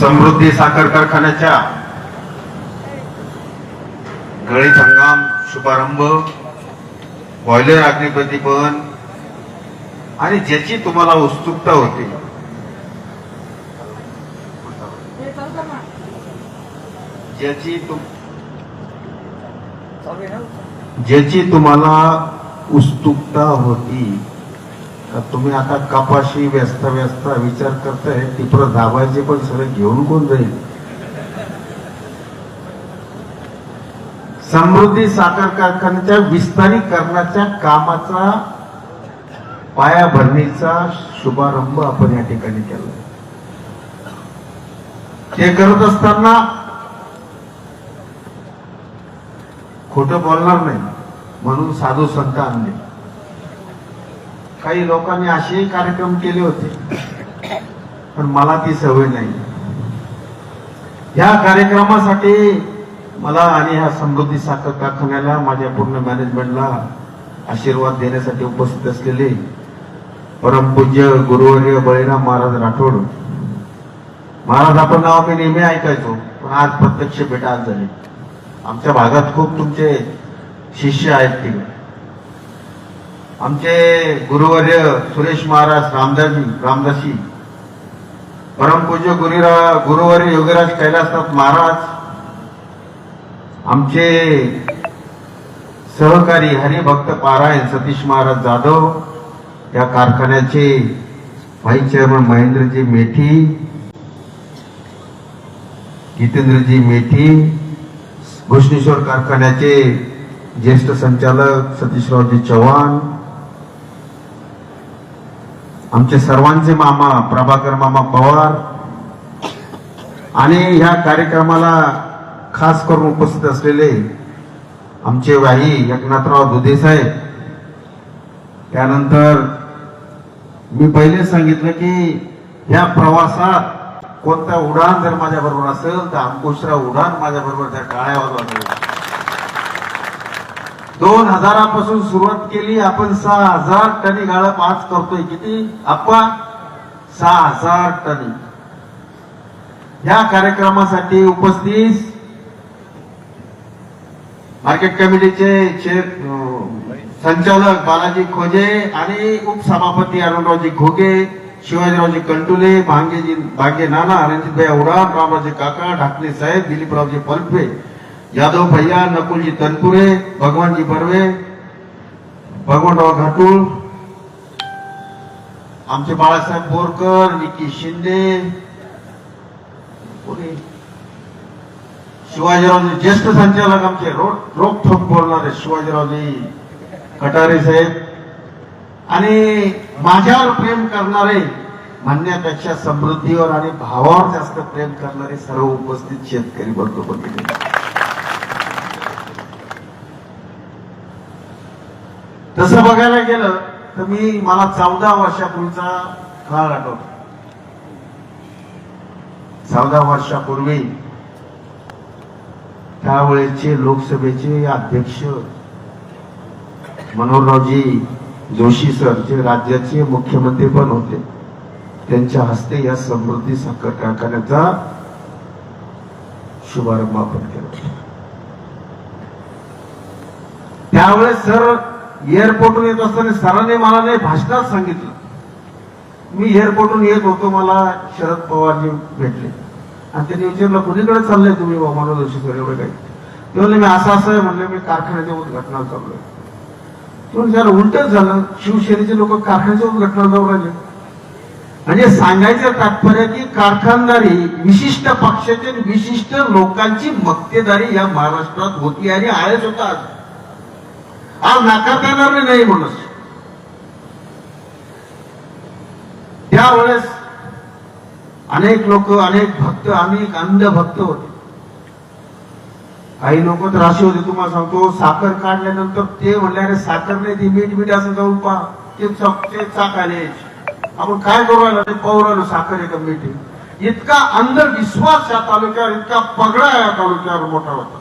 समृद्धी साखर कारखान्याच्या गळीत हंगाम शुभारंभ बॉयलर अग्निप्रतिपन आणि ज्याची तुम्हाला उत्सुकता होती. ज्याची तुम ज्याची तुम्हाला उत्सुकता होती. तुम्ही आता कपाशी व्यस्त व्यस्त विचार करताय तिकडं दाबायचे पण सगळे घेऊन कोण जाईल? समृद्धी साखर कारखान्याच्या विस्तारीकरणाच्या कामाचा पायाभरणीचा शुभारंभ आपण या ठिकाणी केला. ते करत असताना खोटं बोलणार नाही म्हणून साधू संत आणले. काही लोकांनी असेही कार्यक्रम केले होते पण मला ती सवय नाही. या कार्यक्रमासाठी मला आणि ह्या समृद्धी साखर कारखान्याला माझ्या पूर्ण मॅनेजमेंटला आशीर्वाद देण्यासाठी उपस्थित असलेले परमपूज्य गुरुवर्य बळीराम महाराज राठोड. महाराज आपण नाव मी नेहमी ऐकायचो पण आज प्रत्यक्ष भेट आज झाली. आमच्या भागात खूप तुमचे शिष्य आहेत तिकडे. आमचे गुरुवर्य सुरेश महाराज रामदासजी रामदासी परमपूज्य गुरुरा गुरुवर्य योगीराज कैलासनाथ महाराज आमचे सहकारी हरिभक्त पारायण सतीश महाराज जाधव या कारखान्याचे व्हाईस चेअरमन महेंद्रजी मेठी जितेंद्रजी मेठी घोषणेश्वर कारखान्याचे ज्येष्ठ संचालक सतीशरावजी चव्हाण आमचे सर्वांचे मामा प्रभाकर मामा पवार आणि ह्या कार्यक्रमाला खास करून उपस्थित असलेले आमचे वाही एकनाथराव दुधे साहेब. त्यानंतर मी पहिले सांगितलं की ह्या प्रवासात कोणता उडान जर माझ्याबरोबर असेल तर अंकुशराव उडान माझ्याबरोबर त्या टाळ्या वाजवत दोन हजारापासून सुरुवात केली. आपण सहा हजार टनी गाळप आज करतोय. किती? आपण सहा हजार टनी. या कार्यक्रमासाठी उपस्थित मार्केट कमिटीचे चेअर संचालक बालाजी खोजे आणि उपसभापती अरुणरावजी घोगे शिवाजीरावजी कंटुले भांगेजी भांगे नाना रणजितभाई उडान रामराजे काका ढाकणे साहेब दिलीपरावजी पलपे यादव भैया नकुलजी तनपुरे भगवानजी बर्वे भगवानराव घाटूळ आमचे बाळासाहेब बोरकर निकी शिंदे शिवाजीरावजी ज्येष्ठ संचालक आमचे रोड रोखोक बोलणारे शिवाजीरावजी कटारे साहेब. आणि माझ्यावर प्रेम करणारे म्हणण्यापेक्षा समृद्धीवर आणि भावावर जास्त प्रेम करणारे सर्व उपस्थित शेतकरी बंधू भगिनी तसं बघायला गेलं तर मी मला चौदा वर्षापूर्वीचा काळ आठवतो. चौदा वर्षापूर्वी त्यावेळेचे लोकसभेचे अध्यक्ष मनोहररावजी जोशी सर जे राज्याचे मुख्यमंत्री पण होते. त्यांच्या हस्ते या समृद्धी साखर कारखान्याचा शुभारंभ आपण केला. त्यावेळेस सर एअरपोर्टून येत असताना सरांनी मला नाही भाषणात सांगितलं. मी एअरपोर्टून येत होतो मला शरद पवारजी भेटले. आणि त्यांनी विचारलं कुणीकडे चाललंय तुम्ही बा मनोज जोशी एवढं काही? ते म्हणले मी असं असं आहे म्हणलं मी कारखान्याच्या उद्घाटनाला चाललोय. ते जरा त्याला उलटच झालं. शिवसेनेचे लोक कारखान्याच्या उद्घाटनाला जाऊ राहिले. म्हणजे सांगायचं तात्पर्य की कारखानदारी विशिष्ट पक्षाचे विशिष्ट लोकांची मक्तेदारी या महाराष्ट्रात होती आणि आहेच होता आज. आज नाकारता येणार नाही म्हणून. त्यावेळेस अनेक लोक अनेक भक्त अनेक अंध भक्त होते. काही लोक तर असे होते तुम्हाला सांगतो साखर काढल्यानंतर ते म्हणले अरे साखर नाही ती मीठ मीठ असं जाऊन पहा. ते चक- ते चाकाले आपण काय करू राहिलो ते पाहू साखर आहे का मीठ इतका अंधविश्वास या तालुक्यावर इतका पगडा या तालुक्यावर मोठा होता.